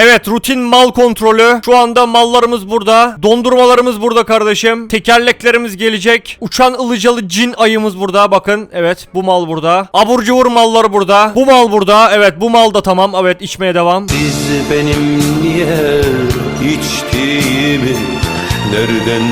Evet rutin mal kontrolü. Şu anda mallarımız burada. Dondurmalarımız burada kardeşim. Tekerleklerimiz gelecek. Uçan ılıcalı cin ayımız burada. Bakın evet bu mal burada. Abur cubur malları burada. Bu mal burada. Evet bu mal da tamam. Evet içmeye devam. Siz benim niye içtiğimi nereden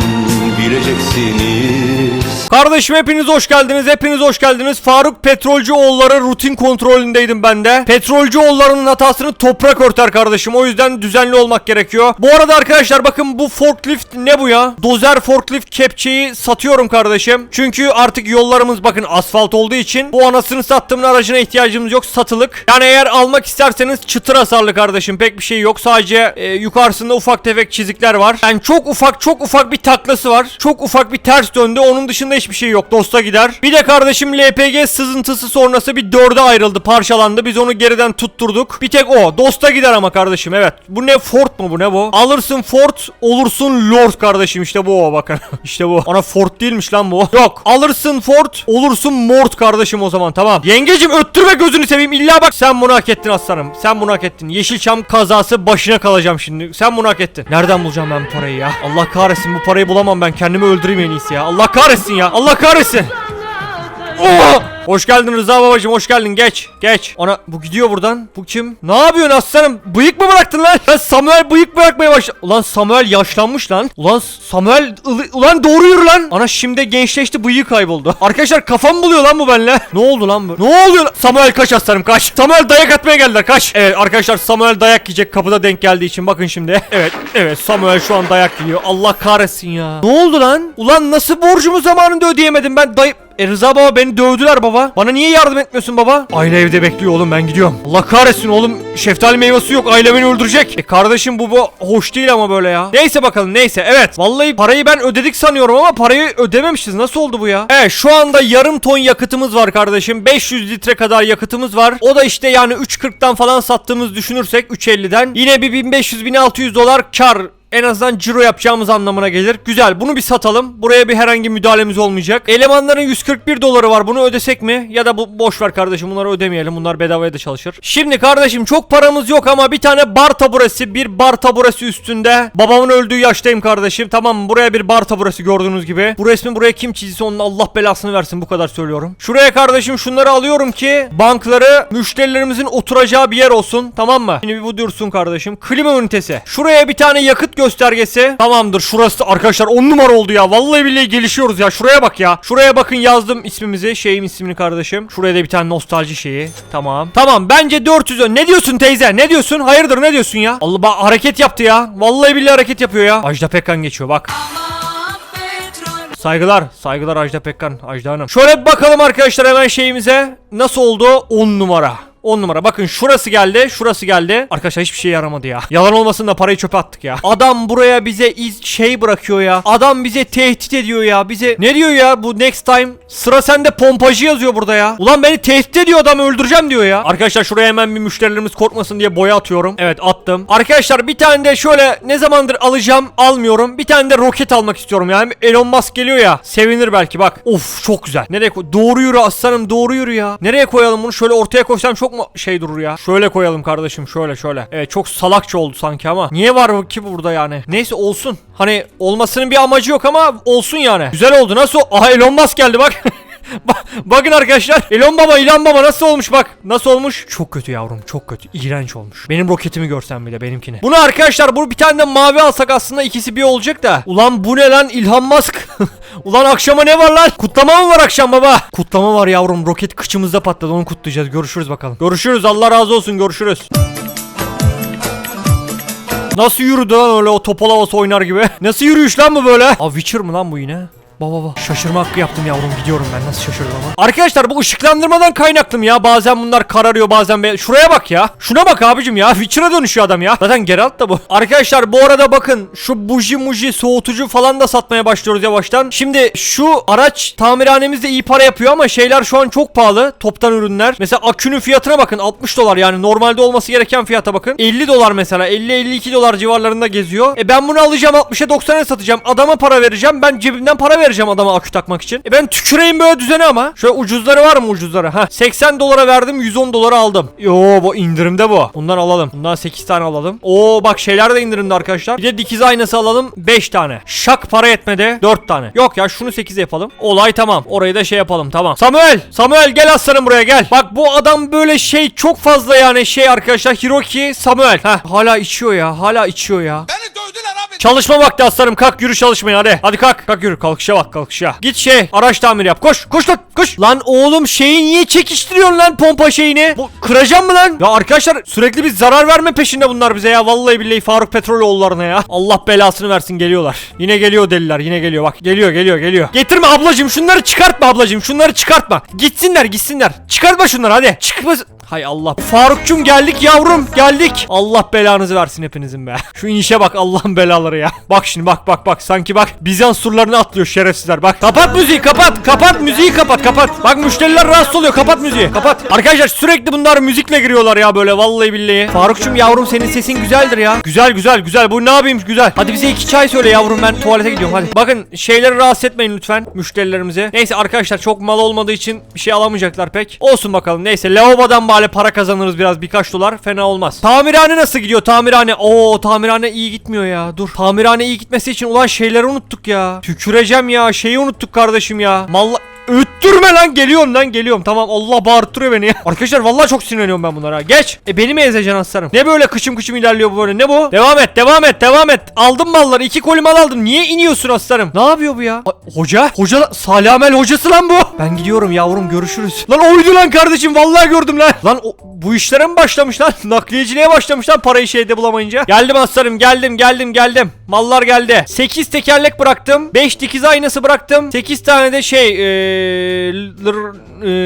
bileceksiniz? Kardeşim hepiniz hoş geldiniz. Hepiniz hoş geldiniz. Faruk Petrolcüoğulları rutin kontrolündeydim ben de. Petrolcüoğullarının hatasını toprak örter kardeşim. O yüzden düzenli olmak gerekiyor. Bu arada arkadaşlar bakın bu forklift ne bu ya? Dozer forklift kepçeyi satıyorum kardeşim. Çünkü artık yollarımız bakın asfalt olduğu için bu anasını sattığımın aracına ihtiyacımız yok. Satılık. Yani eğer almak isterseniz çıtır hasarlı kardeşim. Pek bir şey yok. Sadece e, yukarısında ufak tefek çizikler var. Yani çok ufak çok ufak bir taklası var. Çok ufak bir ters döndü. Onun dışında hiçbir şey yok. Dosta gider. Bir de kardeşim LPG sızıntısı sonrası bir dörde ayrıldı. Parçalandı. Biz onu geriden tutturduk. Bir tek o. Dosta gider ama kardeşim. Evet. Bu ne Ford mu bu ne bu? Alırsın Ford olursun Lord kardeşim. İşte bu o bakın. işte bu. Ana Ford değilmiş lan bu. Yok. Alırsın Ford olursun Mort kardeşim o zaman tamam. Yengecim öttürme gözünü seveyim. İlla bak sen bunu hak ettin aslanım. Sen bunu hak ettin. Yeşilçam kazası başına kalacağım şimdi. Sen bunu hak ettin. Nereden bulacağım ben bu parayı ya? Allah kahretsin bu parayı bulamam ben. Kendimi öldüreyim en iyisi ya. Allah kahretsin ya. Allah kahretsin. Oh! Hoş geldin Rıza babacım hoş geldin. Geç geç. Ana bu gidiyor buradan. Bu kim? Ne yapıyorsun aslanım? Bıyık mı bıraktın lan? Lan Samuel bıyık bırakmaya başladı Ulan Samuel yaşlanmış lan. Ulan Samuel ulan doğru yürü lan. Ana şimdi gençleşti bıyığı kayboldu. Arkadaşlar kafam buluyor lan bu benimle. Ne oldu lan bu? Ne oluyor? Samuel kaç aslanım kaç. Samuel dayak atmaya geldiler kaç. Evet arkadaşlar Samuel dayak yiyecek kapıda denk geldiği için. Bakın şimdi. Evet evet Samuel şu an dayak yiyor. Allah kahretsin ya. Ne oldu lan? Ulan nasıl borcumu zamanında ödeyemedim ben? Dayı e Rıza baba beni dövdüler baba. Bana niye yardım etmiyorsun baba? Aile evde bekliyor oğlum ben gidiyorum. Allah kahretsin oğlum. Şeftali meyvesi yok. Aile beni öldürecek. E kardeşim bu, bu hoş değil ama böyle ya. Neyse bakalım neyse. Evet. Vallahi parayı ben ödedik sanıyorum ama parayı ödememişiz. Nasıl oldu bu ya? Evet şu anda yarım ton yakıtımız var kardeşim. 500 litre kadar yakıtımız var. O da işte yani 3.40'dan falan sattığımız düşünürsek 3.50'den. Yine bir 1500-1600 dolar kar en azından ciro yapacağımız anlamına gelir. Güzel bunu bir satalım. Buraya bir herhangi müdahalemiz olmayacak. Elemanların 141 doları var. Bunu ödesek mi? Ya da bu boş ver kardeşim bunları ödemeyelim. Bunlar bedavaya da çalışır. Şimdi kardeşim çok paramız yok ama bir tane bar taburesi, bir bar taburesi üstünde. Babamın öldüğü yaştayım kardeşim. Tamam? Buraya bir bar taburesi gördüğünüz gibi. Bu resmi buraya kim çizdiyse onun Allah belasını versin. Bu kadar söylüyorum. Şuraya kardeşim şunları alıyorum ki bankları müşterilerimizin oturacağı bir yer olsun. Tamam mı? Şimdi bu dursun kardeşim. Klima ünitesi. Şuraya bir tane yakıt göstergesi. Tamamdır. Şurası da arkadaşlar 10 numara oldu ya. Vallahi billahi gelişiyoruz ya. Şuraya bak ya. Şuraya bakın yazdım ismimizi. Şeyim ismini kardeşim. Şuraya da bir tane nostalji şeyi. Tamam. Tamam bence 400 ön. Ne diyorsun teyze? Ne diyorsun? Hayırdır ne diyorsun ya? Allah bak hareket yaptı ya. Vallahi billahi hareket yapıyor ya. Ajda Pekkan geçiyor bak. Saygılar. Saygılar Ajda Pekkan. Ajda Hanım. Şöyle bir bakalım arkadaşlar hemen şeyimize. Nasıl oldu? 10 numara. 10 numara. Bakın şurası geldi. Şurası geldi. Arkadaşlar hiçbir şey yaramadı ya. Yalan olmasın da parayı çöpe attık ya. Adam buraya bize iz şey bırakıyor ya. Adam bize tehdit ediyor ya. Bize ne diyor ya bu next time? Sıra sende pompacı yazıyor burada ya. Ulan beni tehdit ediyor adam öldüreceğim diyor ya. Arkadaşlar şuraya hemen bir müşterilerimiz korkmasın diye boya atıyorum. Evet attım. Arkadaşlar bir tane de şöyle ne zamandır alacağım almıyorum. Bir tane de roket almak istiyorum yani. Elon Musk geliyor ya. Sevinir belki bak. Of çok güzel. Nereye koy? Doğru yürü aslanım doğru yürü ya. Nereye koyalım bunu? Şöyle ortaya koysam çok mu şey durur ya? Şöyle koyalım kardeşim şöyle şöyle. Evet çok salakça oldu sanki ama. Niye var ki burada yani? Neyse olsun. Hani olmasının bir amacı yok ama olsun yani. Güzel oldu. Nasıl? Aha Elon Musk geldi bak. Ba- Bakın arkadaşlar. Elon Baba, Elon Baba nasıl olmuş bak. Nasıl olmuş? Çok kötü yavrum, çok kötü. İğrenç olmuş. Benim roketimi görsen bile benimkini. Bunu arkadaşlar bu bir tane de mavi alsak aslında ikisi bir olacak da. Ulan bu ne lan İlhan Musk? Ulan akşama ne var lan? Kutlama mı var akşam baba? Kutlama var yavrum. Roket kıçımızda patladı. Onu kutlayacağız. Görüşürüz bakalım. Görüşürüz. Allah razı olsun. Görüşürüz. Nasıl yürüdü lan öyle o topal havası oynar gibi? Nasıl yürüyüş lan bu böyle? Aa Witcher mı lan bu yine? Baba baba. Şaşırma hakkı yaptım yavrum gidiyorum ben. Nasıl şaşırdım ama. Arkadaşlar bu ışıklandırmadan kaynaklım ya. Bazen bunlar kararıyor bazen be Şuraya bak ya. Şuna bak abicim ya. Witcher'a dönüşüyor adam ya. Zaten Geralt da bu. Arkadaşlar bu arada bakın şu buji muji soğutucu falan da satmaya başlıyoruz yavaştan. Şimdi şu araç tamirhanemizde iyi para yapıyor ama şeyler şu an çok pahalı toptan ürünler. Mesela akünün fiyatına bakın 60 dolar yani normalde olması gereken fiyata bakın. 50 dolar mesela 50-52 dolar civarlarında geziyor. E ben bunu alacağım 60'a 90'a satacağım. Adama para vereceğim ben cebimden para vereceğim adama akü takmak için. E ben tüküreyim böyle düzene ama. Şöyle ucuzları var mı ucuzları? Ha 80 dolara verdim 110 dolara aldım. Yo bu indirimde bu. Bundan alalım. Bundan 8 tane alalım. Oo bak şeyler de indirimde arkadaşlar. Bir de dikiz aynası alalım 5 tane. Şak para etmedi 4 tane. Yok ya şunu 8 yapalım. Olay tamam. Orayı da şey yapalım tamam. Samuel! Samuel gel aslanım buraya gel. Bak bu adam böyle şey çok fazla yani şey arkadaşlar. Hiroki Samuel. Heh, hala içiyor ya. Hala içiyor ya. Abi. Çalışma vakti aslanım kalk yürü çalışmaya hadi. Hadi kalk kalk yürü kalkışa bak kalkışa. Git şey araç tamiri yap koş koş lan koş. Lan oğlum şeyi niye çekiştiriyorsun lan pompa şeyini? Bu kıracağım mı lan? Ya arkadaşlar sürekli bir zarar verme peşinde bunlar bize ya. Vallahi billahi Faruk Petroloğullarına ya. Allah belasını versin geliyorlar. Yine geliyor deliler yine geliyor bak. Geliyor geliyor geliyor. Getirme ablacım şunları çıkartma ablacım şunları çıkartma. Gitsinler gitsinler. Çıkartma şunları hadi. Çıkmaz. Hay Allah. Farukçum geldik yavrum geldik. Allah belanızı versin hepinizin be. Şu inişe bak Allah'ın belaları ya. Bak şimdi bak bak bak sanki bak Bizans surlarını atlıyor şerefsizler bak. Kapat müziği kapat kapat müziği kapat kapat. Bak müşteriler rahatsız oluyor kapat müziği kapat. Arkadaşlar sürekli bunlar müzikle giriyorlar ya böyle vallahi billahi. Farukçum yavrum senin sesin güzeldir ya. Güzel güzel güzel bu ne yapayım güzel. Hadi bize iki çay söyle yavrum ben tuvalete gidiyorum hadi. Bakın şeyleri rahatsız etmeyin lütfen müşterilerimizi. Neyse arkadaşlar çok mal olmadığı için bir şey alamayacaklar pek. Olsun bakalım neyse lavabodan bari para kazanırız biraz birkaç dolar fena olmaz. Tamirhane nasıl gidiyor tamirhane? Oo tamirhane iyi gitmiyor ya dur. Tamirhane iyi gitmesi için ulan şeyleri unuttuk ya. Tüküreceğim ya şeyi unuttuk kardeşim ya. Malla... Öttürme lan geliyorum lan geliyorum tamam Allah bağırttırıyor beni ya. Arkadaşlar vallahi çok sinirleniyorum ben bunlara geç. E beni mi ezeceksin aslanım? Ne böyle kıçım kıçım ilerliyor bu böyle ne bu? Devam et devam et devam et. Aldım malları iki koli mal aldım. Niye iniyorsun aslanım? Ne yapıyor bu ya? A- hoca? Hoca Salih Amel hocası lan bu. Ben gidiyorum yavrum görüşürüz. Lan oydu lan kardeşim vallahi gördüm lan. Lan o- bu işlere mi başlamış lan? Nakliyeciliğe başlamış parayı şeyde bulamayınca. Geldim aslanım geldim geldim geldim. Mallar geldi. 8 tekerlek bıraktım. 5 dikiz aynası bıraktım. 8 tane de şey eee, lır-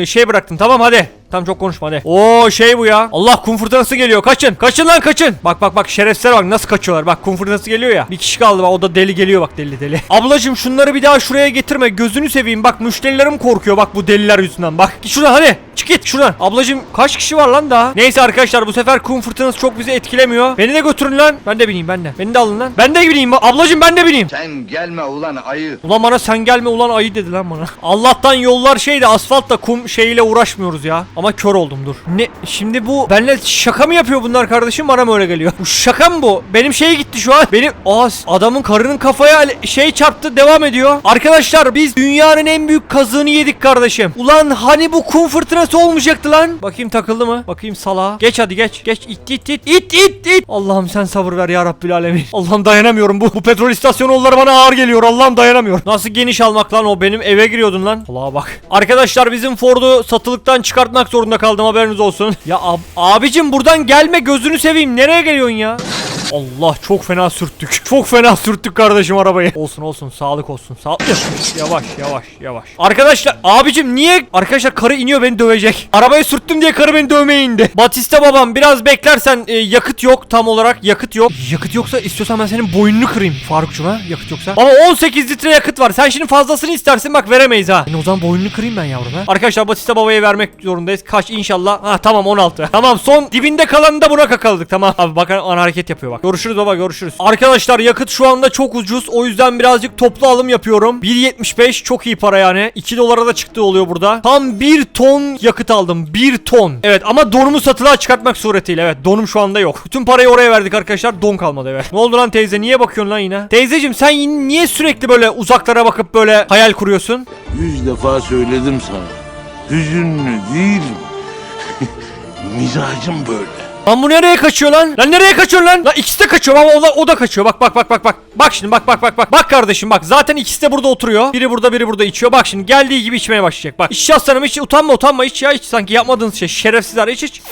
eee, şey bıraktım. Tamam hadi. Tam çok konuşma hadi. Oo şey bu ya. Allah kum fırtınası geliyor. Kaçın. Kaçın lan kaçın. Bak bak bak şerefsizler bak nasıl kaçıyorlar. Bak kum fırtınası geliyor ya. Bir kişi kaldı bak o da deli geliyor bak deli deli. Ablacım şunları bir daha şuraya getirme. Gözünü seveyim. Bak müşterilerim korkuyor bak bu deliler yüzünden. Bak git şuradan hadi. Çık git şuradan. Ablacım kaç kişi var lan daha? Neyse arkadaşlar bu sefer kum fırtınası çok bizi etkilemiyor. Beni de götürün lan. Ben de bineyim ben de. Beni de alın lan. Ben de bineyim. Ablacım ben de bineyim. Sen gelme ulan ayı. Ulan bana sen gelme ulan ayı dedi lan bana. Allah'tan yollar şeydi asfaltla kum şeyiyle uğraşmıyoruz ya. Ama kör oldum dur. Ne şimdi bu benle şaka mı yapıyor bunlar kardeşim bana mı öyle geliyor? Bu şaka mı bu? Benim şey gitti şu an. Benim Aa, adamın karının kafaya şey çarptı devam ediyor. Arkadaşlar biz dünyanın en büyük kazığını yedik kardeşim. Ulan hani bu kum fırtınası olmayacaktı lan? Bakayım takıldı mı? Bakayım sala. Geç hadi geç. Geç it it it it it it. Allah'ım sen sabır ver ya Rabbil alemin. Allah'ım dayanamıyorum bu. Bu petrol istasyonu yolları bana ağır geliyor. Allah'ım dayanamıyorum. Nasıl geniş almak lan o benim eve giriyordun lan. Allah'a bak. Arkadaşlar bizim Ford'u satılıktan çıkartmak zorunda kaldım haberiniz olsun. Ya ab- abicim buradan gelme gözünü seveyim. Nereye geliyorsun ya? Allah çok fena sürttük. Çok fena sürttük kardeşim arabayı. Olsun olsun sağlık olsun. Sağ yavaş yavaş yavaş. Arkadaşlar abicim niye arkadaşlar karı iniyor beni dövecek. Arabayı sürttüm diye karı beni dövmeye indi. Batista babam biraz beklersen e, yakıt yok tam olarak yakıt yok. Yakıt yoksa istiyorsan ben senin boynunu kırayım Farukçum ha yakıt yoksa. Ama 18 litre yakıt var. Sen şimdi fazlasını istersin bak veremeyiz ha. Yani o zaman boynunu kırayım ben yavrum ha. Arkadaşlar Batista babaya vermek zorundayız. Kaç inşallah. Ha tamam 16. Tamam son dibinde kalanını da buna kakaladık tamam. Abi bak ana hareket yapıyor bak. Görüşürüz baba görüşürüz. Arkadaşlar yakıt şu anda çok ucuz. O yüzden birazcık toplu alım yapıyorum. 1.75 çok iyi para yani. 2 dolara da çıktığı oluyor burada. Tam 1 ton yakıt aldım. 1 ton. Evet ama donumu satılığa çıkartmak suretiyle. Evet donum şu anda yok. Bütün parayı oraya verdik arkadaşlar. Don kalmadı evet. Ne oldu lan teyze? Niye bakıyorsun lan yine? Teyzeciğim sen niye sürekli böyle uzaklara bakıp böyle hayal kuruyorsun? Yüz defa söyledim sana. Hüzünlü değilim. Mizacım böyle. Lan bu nereye kaçıyor lan? Lan nereye kaçıyor lan? Lan ikisi de kaçıyor ama o da, o da kaçıyor. Bak bak bak bak bak. Bak şimdi bak bak bak bak. Bak kardeşim bak. Zaten ikisi de burada oturuyor. Biri burada biri burada içiyor. Bak şimdi geldiği gibi içmeye başlayacak. Bak. İç aslanım hiç utanma utanma iç ya iç. Sanki yapmadığınız şey. Şerefsizler iç iç.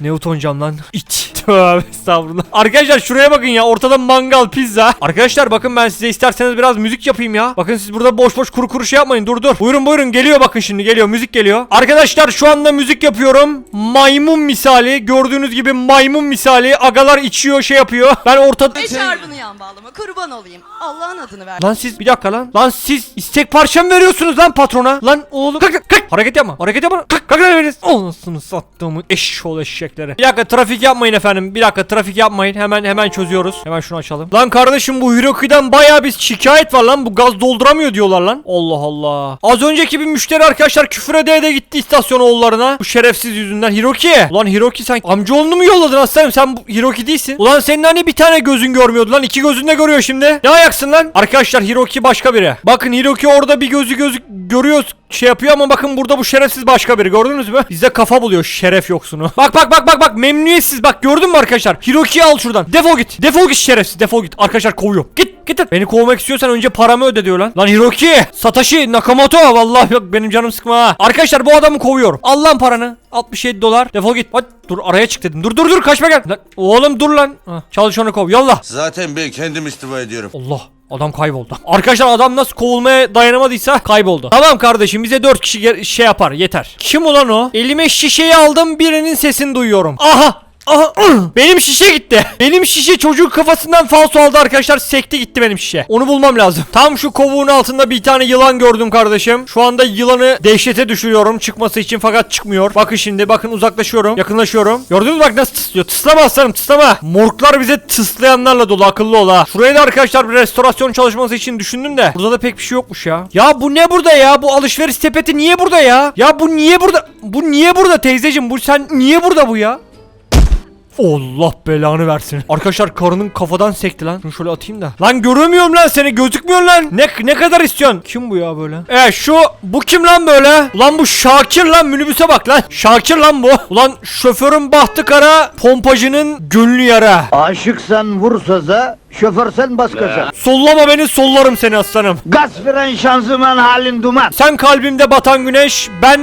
Ne utanacağım lan? İç. Tövbe estağfurullah. Arkadaşlar şuraya bakın ya. Ortada mangal, pizza. Arkadaşlar bakın ben size isterseniz biraz müzik yapayım ya. Bakın siz burada boş boş kuru kuru şey yapmayın. Dur dur. Buyurun buyurun. Geliyor bakın şimdi. Geliyor. Müzik geliyor. Arkadaşlar şu anda müzik yapıyorum. Maymun misali. Gördüğünüz gibi maymun misali. Agalar içiyor şey yapıyor. Ben ortada... Eşarbını yan bağlama kurban olayım. Allah'ın adını ver. Lan siz bir dakika lan. Lan siz istek parça mı veriyorsunuz lan patrona? Lan oğlum kalk kalk. Hareket yapma. Hareket yapma. Kalk kalk lan veriniz. Anasını sattığımı eşşoğlu eşek. eşekleri. Bir dakika trafik yapmayın efendim. Bir dakika trafik yapmayın. Hemen hemen çözüyoruz. Hemen şunu açalım. Lan kardeşim bu Hiroki'den bayağı bir şikayet var lan. Bu gaz dolduramıyor diyorlar lan. Allah Allah. Az önceki bir müşteri arkadaşlar küfür ede ede gitti istasyon oğullarına. Bu şerefsiz yüzünden. Hiroki. Ulan Hiroki sen amcaoğlunu mu yolladın aslanım? Sen bu Hiroki değilsin. Ulan senin hani bir tane gözün görmüyordu lan. iki gözün de görüyor şimdi. Ne ayaksın lan? Arkadaşlar Hiroki başka biri. Bakın Hiroki orada bir gözü gözü görüyor şey yapıyor ama bakın burada bu şerefsiz başka biri gördünüz mü? Bizde kafa buluyor şeref yoksunu. Bak bak bak bak bak memnuniyetsiz bak gördün mü arkadaşlar? Hiroki'yi al şuradan. Defol git. Defol git şerefsiz defol git. Arkadaşlar kovuyor. Git git. Beni kovmak istiyorsan önce paramı öde diyor lan. Lan Hiroki. Satoshi Nakamoto. Vallahi yok benim canım sıkma ha. Arkadaşlar bu adamı kovuyorum. Al lan paranı. 67 dolar. Defol git. Hadi dur araya çık dedim. Dur dur dur kaçma gel. Lan, oğlum dur lan. Ha, çalış onu kov. Yolla. Zaten ben kendim istifa ediyorum. Allah adam kayboldu. Arkadaşlar adam nasıl kovulmaya dayanamadıysa kayboldu. Tamam kardeşim bize 4 kişi şey yapar yeter. Kim ulan o? Elime şişeyi aldım birinin sesini duyuyorum. Aha Benim şişe gitti. Benim şişe çocuğun kafasından falso aldı arkadaşlar. Sekti gitti benim şişe. Onu bulmam lazım. Tam şu kovuğun altında bir tane yılan gördüm kardeşim. Şu anda yılanı dehşete düşürüyorum çıkması için fakat çıkmıyor. Bakın şimdi bakın uzaklaşıyorum. Yakınlaşıyorum. Gördünüz mü bak nasıl tıslıyor. Tıslama aslanım tıslama. Morglar bize tıslayanlarla dolu akıllı ol ha. Şuraya da arkadaşlar bir restorasyon çalışması için düşündüm de. Burada da pek bir şey yokmuş ya. Ya bu ne burada ya? Bu alışveriş sepeti niye burada ya? Ya bu niye burada? Bu niye burada teyzeciğim? Bu sen niye burada bu ya? Allah belanı versin. Arkadaşlar karının kafadan sekti lan. Şunu şöyle atayım da. Lan göremiyorum lan seni gözükmüyor lan. Ne ne kadar istiyorsun? Kim bu ya böyle? E şu bu kim lan böyle? Ulan bu Şakir lan minibüse bak lan. Şakir lan bu. Ulan şoförün bahtı kara, pompacının gönlü yara. Aşıksan vur söze, şoförsen bas gaza. Sollama beni sollarım seni aslanım. Gaz fren şanzıman halin duman. Sen kalbimde batan güneş, ben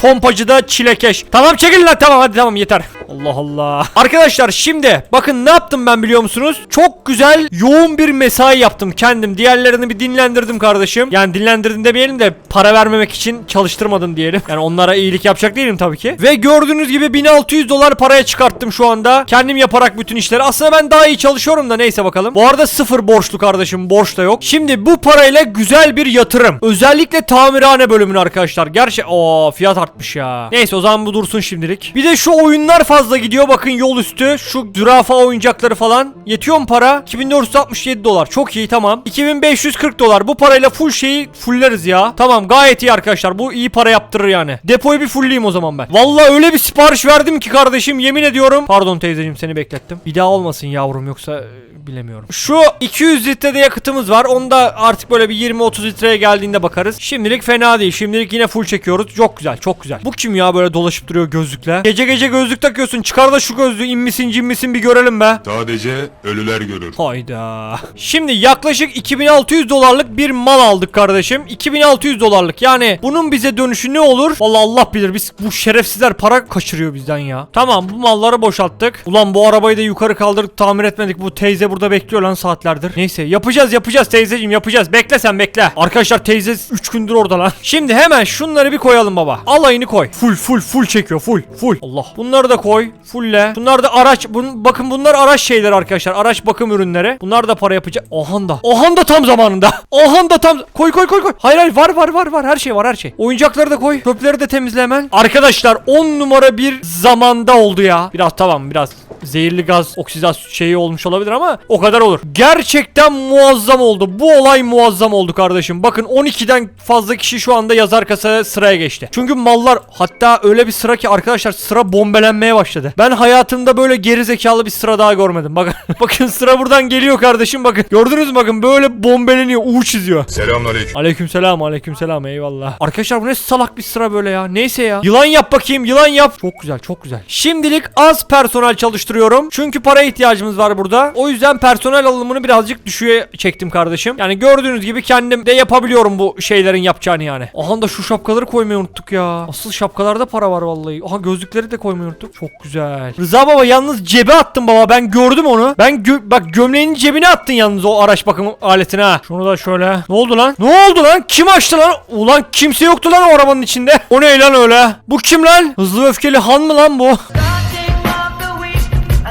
pompacıda çilekeş. Tamam çekil lan tamam hadi tamam yeter. Allah Allah. Arkadaşlar şimdi bakın ne yaptım ben biliyor musunuz? Çok güzel yoğun bir mesai yaptım kendim. Diğerlerini bir dinlendirdim kardeşim. Yani dinlendirdim demeyelim de para vermemek için çalıştırmadım diyelim. Yani onlara iyilik yapacak değilim tabii ki. Ve gördüğünüz gibi 1600 dolar paraya çıkarttım şu anda. Kendim yaparak bütün işleri. Aslında ben daha iyi çalışıyorum da neyse bakalım. Bu arada sıfır borçlu kardeşim. Borç da yok. Şimdi bu parayla güzel bir yatırım. Özellikle tamirhane bölümünü arkadaşlar. Gerçi o fiyat artmış ya. Neyse o zaman bu dursun şimdilik. Bir de şu oyunlar fazla gidiyor. Bakın yol üstü. Şu zürafa oyuncakları falan. Yetiyor mu para? 2467 dolar. Çok iyi tamam. 2540 dolar. Bu parayla full şeyi fullleriz ya. Tamam gayet iyi arkadaşlar. Bu iyi para yaptırır yani. Depoyu bir fullleyeyim o zaman ben. Vallahi öyle bir sipariş verdim ki kardeşim. Yemin ediyorum. Pardon teyzeciğim seni beklettim. Bir daha olmasın yavrum yoksa e, bilemiyorum. Şu 200 litrede yakıtımız var. Onu da artık böyle bir 20-30 litreye geldiğinde bakarız. Şimdilik fena değil. Şimdilik yine full çekiyoruz. Çok güzel, çok güzel. Bu kim ya böyle dolaşıp duruyor gözlükle? Gece gece gözlük takıyorsun. Çıkar da şu gözlüğü inmisin cimmisin bir görelim be. Sadece ölüler görür. Hayda. Şimdi yaklaşık 2600 dolarlık bir mal aldık kardeşim. 2600 dolarlık. Yani bunun bize dönüşü ne olur? Vallahi Allah bilir. Biz bu şerefsizler para kaçırıyor bizden ya. Tamam bu malları boşalttık. Ulan bu arabayı da yukarı kaldırıp tamir etmedik. Bu teyze burada bekliyor lan saatlerdir. Neyse yapacağız yapacağız teyzeciğim yapacağız. Bekle sen bekle. Arkadaşlar teyze 3 gündür orada lan. Şimdi hemen şunları bir koyalım baba. Alayını koy. Full full full çekiyor full full. Allah. Bunları da koy. Fulle. Bunlar da araç. Bun, bakın bunlar araç şeyler arkadaşlar. Araç bakım ürünleri. Bunlar da para yapacak. Ohan da. Ohan da tam zamanında. Ohan da tam. Koy koy koy koy. Hayır hayır var var var var. Her şey var her şey. Oyuncakları da koy. Çöpleri de temizle hemen. Arkadaşlar 10 numara bir zamanda oldu ya. Biraz tamam biraz zehirli gaz oksidasyon şeyi olmuş olabilir ama o kadar olur. Gerçekten muazzam oldu. Bu olay muazzam oldu kardeşim. Bakın 12'den fazla kişi şu anda yazar kasaya sıraya geçti. Çünkü mallar hatta öyle bir sıra ki arkadaşlar sıra bombelenmeye başladı. Ben hayatımda böyle geri zekalı bir sıra daha görmedim. Bakın bakın sıra buradan geliyor kardeşim bakın. Gördünüz mü bakın böyle bombeleniyor. U çiziyor. Selamünaleyküm. Aleykümselam aleykümselam eyvallah. Arkadaşlar bu ne salak bir sıra böyle ya. Neyse ya. Yılan yap bakayım yılan yap. Çok güzel çok güzel. Şimdilik az personel çalıştırıyorum. Çünkü para ihtiyacımız var burada. O yüzden personel alımını birazcık düşüğe çektim kardeşim. Yani gördüğünüz gibi kendim de yapabiliyorum bu şeylerin yapacağını yani. Aha da şu şapkaları koymayı unuttuk ya. Asıl şapkalarda para var vallahi. Aha gözlükleri de koymayı unuttuk. Çok güzel. Rıza baba yalnız cebe attın baba. Ben gördüm onu. Ben gö- bak gömleğinin cebine attın yalnız o araç bakım aletini ha. Şunu da şöyle. Ne oldu lan? Ne oldu lan? Kim açtı lan? Ulan kimse yoktu lan o arabanın içinde. O ne lan öyle? Bu kim lan? Hızlı öfkeli han mı lan bu?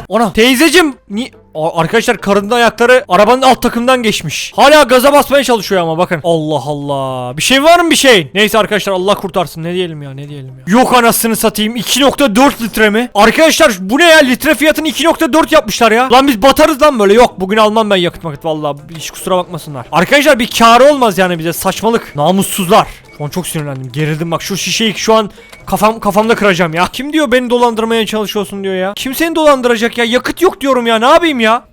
Ona teyzecim ni Arkadaşlar karının ayakları arabanın alt takımdan geçmiş. Hala gaza basmaya çalışıyor ama bakın. Allah Allah. Bir şey var mı bir şey? Neyse arkadaşlar Allah kurtarsın. Ne diyelim ya ne diyelim ya. Yok anasını satayım. 2.4 litre mi? Arkadaşlar bu ne ya? Litre fiyatını 2.4 yapmışlar ya. Lan biz batarız lan böyle. Yok bugün almam ben yakıt makıt vallahi. Hiç kusura bakmasınlar. Arkadaşlar bir kârı olmaz yani bize. Saçmalık. Namussuzlar. Şu an çok sinirlendim. Gerildim bak şu şişeyi şu an kafam kafamda kıracağım ya. Kim diyor beni dolandırmaya çalışıyorsun diyor ya. Kim seni dolandıracak ya? Yakıt yok diyorum ya. Ne yapayım ya?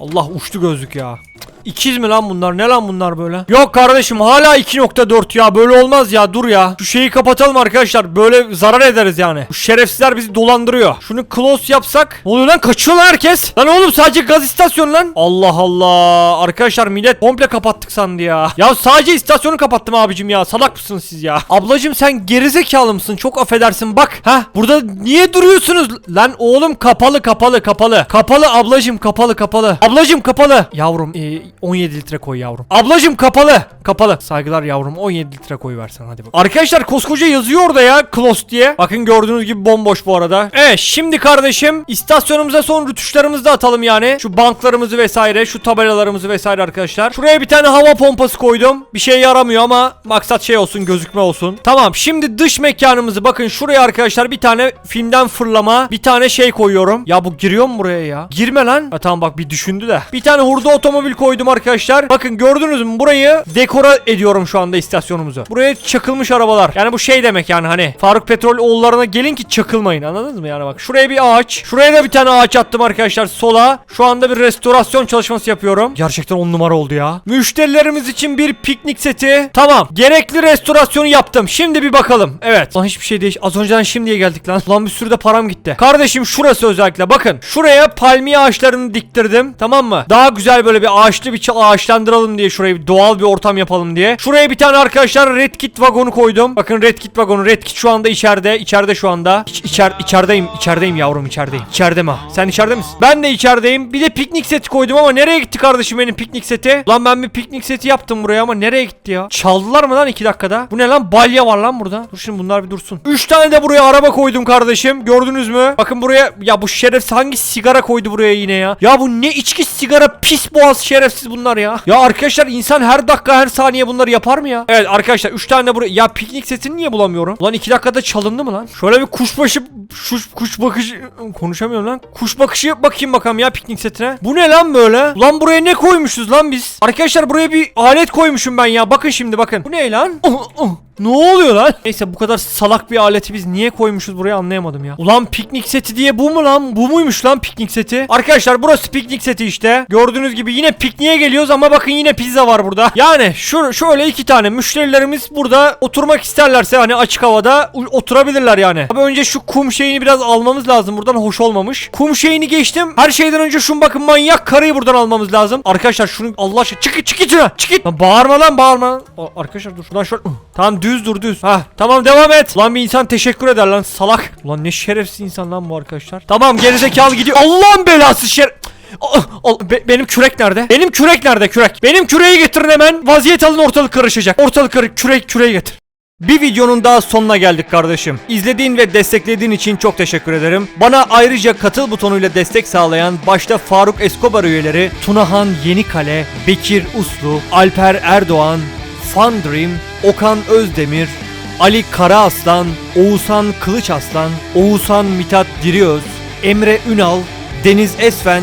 Allah uçtu gözlük ya. İkiz mi lan bunlar? Ne lan bunlar böyle? Yok kardeşim hala 2.4 ya. Böyle olmaz ya. Dur ya. Şu şeyi kapatalım arkadaşlar. Böyle zarar ederiz yani. Bu şerefsizler bizi dolandırıyor. Şunu close yapsak. Ne oluyor lan? Kaçıyor lan herkes. Lan oğlum sadece gaz istasyonu lan. Allah Allah. Arkadaşlar millet komple kapattık sandı ya. Ya sadece istasyonu kapattım abicim ya. Salak mısınız siz ya? Ablacım sen gerizekalı mısın? Çok affedersin bak. Ha burada niye duruyorsunuz? Lan oğlum kapalı kapalı kapalı. Kapalı ablacım kapalı kapalı. Ablacım kapalı. Yavrum e, 17 litre koy yavrum. Ablacım kapalı. Kapalı. Saygılar yavrum 17 litre koy versen hadi bak. Arkadaşlar koskoca yazıyor orada ya close diye. Bakın gördüğünüz gibi bomboş bu arada. Evet şimdi kardeşim istasyonumuza son rütuşlarımızı da atalım yani. Şu banklarımızı vesaire şu tabelalarımızı vesaire arkadaşlar. Şuraya bir tane hava pompası koydum. Bir şey yaramıyor ama maksat şey olsun gözükme olsun. Tamam şimdi dış mekanımızı bakın şuraya arkadaşlar bir tane filmden fırlama bir tane şey koyuyorum. Ya bu giriyor mu buraya ya? Girme lan. Ha, tamam bak bir düşündü de. Bir tane hurda otomobil koydum arkadaşlar. Bakın gördünüz mü burayı dekora ediyorum şu anda istasyonumuzu. Buraya çakılmış arabalar. Yani bu şey demek yani hani Faruk Petrol oğullarına gelin ki çakılmayın anladınız mı yani bak. Şuraya bir ağaç. Şuraya da bir tane ağaç attım arkadaşlar sola. Şu anda bir restorasyon çalışması yapıyorum. Gerçekten on numara oldu ya. Müşterilerimiz için bir piknik seti. Tamam. Gerekli restorasyonu yaptım. Şimdi bir bakalım. Evet. Lan hiçbir şey değiş. Az önceden şimdiye geldik lan. Lan bir sürü de param gitti. Kardeşim şurası özellikle bakın. Şuraya palmiye ağaçlarını diktirdim. Tamam mı? Daha güzel böyle bir ağaçlı bir ağaçlandıralım diye şurayı doğal bir ortam yapalım diye. Şuraya bir tane arkadaşlar Red Kit vagonu koydum. Bakın Red Kit vagonu. Red Kit şu anda içeride. İçeride şu anda. İç, içer, içerideyim. İçerideyim yavrum içerideyim. İçeride mi? Sen içeride misin? Ben de içerideyim. Bir de piknik seti koydum ama nereye gitti kardeşim benim piknik seti? Lan ben bir piknik seti yaptım buraya ama nereye gitti ya? Çaldılar mı lan 2 dakikada? Bu ne lan? Balya var lan burada. Dur şimdi bunlar bir dursun. 3 tane de buraya araba koydum kardeşim. Gördünüz mü? Bakın buraya ya bu şerefsiz hangi sigara koydu buraya yine ya? Ya bu ne içki sigara pis boğaz şerefsiz bunlar ya. Ya arkadaşlar insan her dakika her saniye bunları yapar mı ya? Evet arkadaşlar 3 tane buraya ya piknik setini niye bulamıyorum? Lan 2 dakikada çalındı mı lan? Şöyle bir kuşbaşı kuş, kuş bakışı konuşamıyorum lan. Kuş bakışı bakayım bakalım ya piknik setine. Bu ne lan böyle? Lan buraya ne koymuşuz lan biz? Arkadaşlar buraya bir alet koymuşum ben ya. Bakın şimdi bakın. Bu ne lan? Oh, oh. Ne oluyor lan? Neyse bu kadar salak bir aleti biz niye koymuşuz buraya anlayamadım ya. Ulan piknik seti diye bu mu lan? Bu muymuş lan piknik seti? Arkadaşlar burası piknik seti işte. Gördüğünüz gibi yine pikniğe geliyoruz ama bakın yine pizza var burada. Yani şu şöyle iki tane müşterilerimiz burada oturmak isterlerse hani açık havada oturabilirler yani. Abi önce şu kum şeyini biraz almamız lazım. Buradan hoş olmamış. Kum şeyini geçtim. Her şeyden önce şunu bakın manyak karıyı buradan almamız lazım. Arkadaşlar şunu Allah aşkına çık çık git. Çık git. Lan bağırma lan bağırma. Arkadaşlar dur şuradan şöyle. Tamam düz dur düz. Ha tamam devam et. Lan bir insan teşekkür eder lan salak. Ulan ne şerefsiz insan lan bu arkadaşlar. Tamam gerizekalı gidiyor. Allah'ın belası şer... Al- be- benim kürek nerede? Benim kürek nerede kürek? Benim küreği getirin hemen. Vaziyet alın ortalık karışacak. Ortalık karı kürek küreği getir. Bir videonun daha sonuna geldik kardeşim. İzlediğin ve desteklediğin için çok teşekkür ederim. Bana ayrıca katıl butonuyla destek sağlayan başta Faruk Escobar üyeleri Tunahan Yenikale, Bekir Uslu, Alper Erdoğan, Fun Dream, Okan Özdemir, Ali Karaaslan, Oğuzhan Kılıçaslan, Oğuzhan Mithat Diriöz, Emre Ünal, Deniz Esfen